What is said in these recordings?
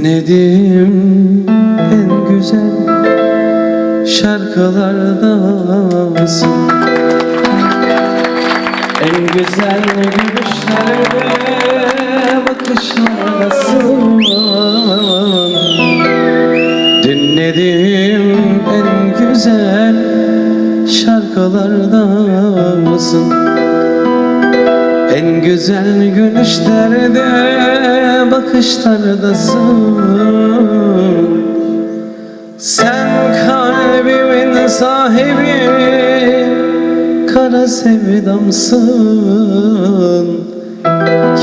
Dinledim en güzel şarkılardasın En güzel gülüşlerde bakışlardasın Dinledim en güzel şarkılardasın En güzel gülüşlerde bakışlardasın. Sen kalbimin sahibi Kara sevdamsın.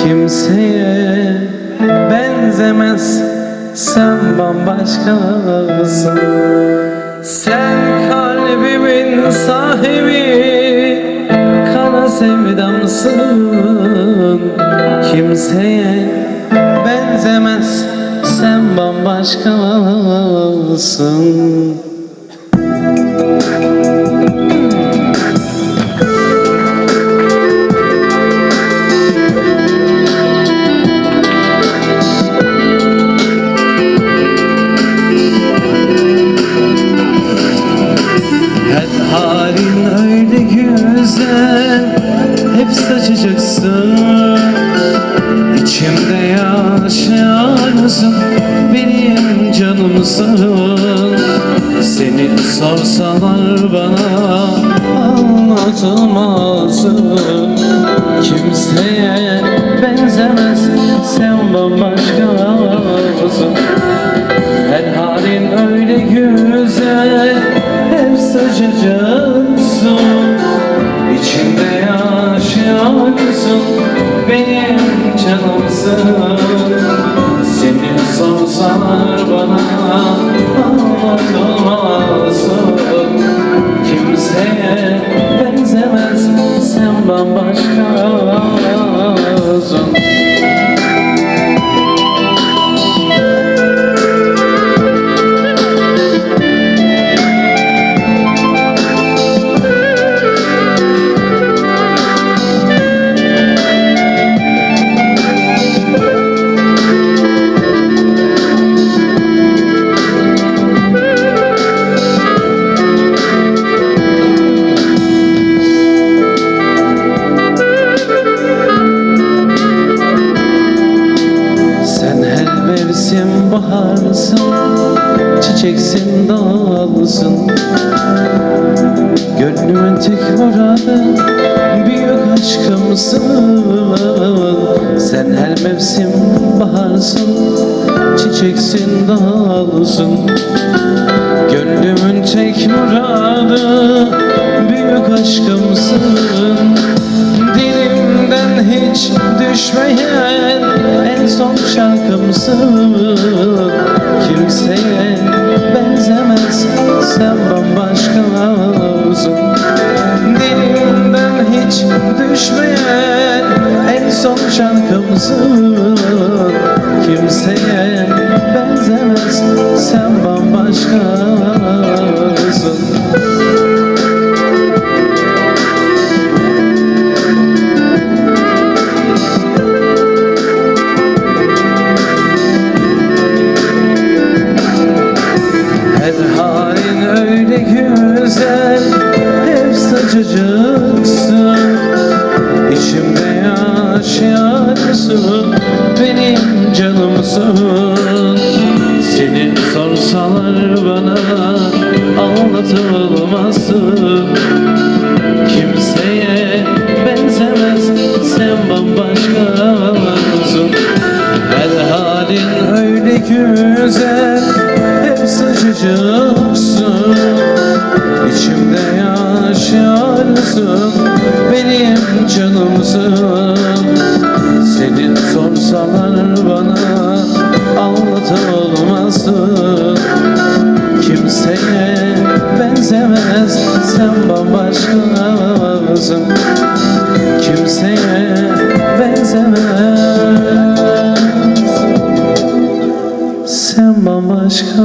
Kimseye benzemez Sen bambaşkasın Sen kalbimin sahibi sevdamsın. Kimseye benzemez Sen bambaşkasın canımsın Seni sorsalar bana Anlatılmazsın. Kimseye benzemez Sen bambaşkasın her halin öyle güzel Hep saçacaksın. İçimde yaşayacaksın Benim Çiçeksin dalsın Gönlümün tek muradı Büyük aşkımsın Sen her mevsim baharsın Çiçeksin dalsın Gönlümün tek muradı Büyük aşkımsın Dilimden hiç düşmeyen en son şarkımsın Kimseye sen bambaşkasın Dilimden hiç düşmeyen en son şarkımsın Kimseye yaşayacaksın Benim canımsın Seni sorsalar bana Anlatılmazsın Kimseye benzemez Sen bambaşkasın Her halin öyle güzel Hep saçacaksın İçimde yaşarsın Benim canımsın sorsalar bana Anlatılmazsın Kimseye benzemez Sen bambaşkasın Kimseye benzemez. Sen bambaşkasın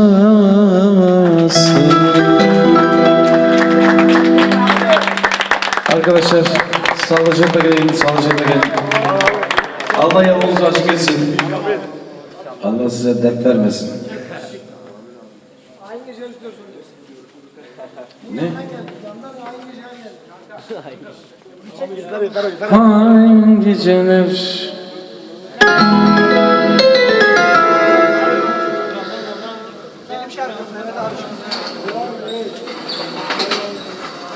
Arkadaşlar sağlıcakla gelin, sağlıcakla gelin. Allah yolunuzu açık etsin. Allah size dert vermesin. Ne? Hangi geceler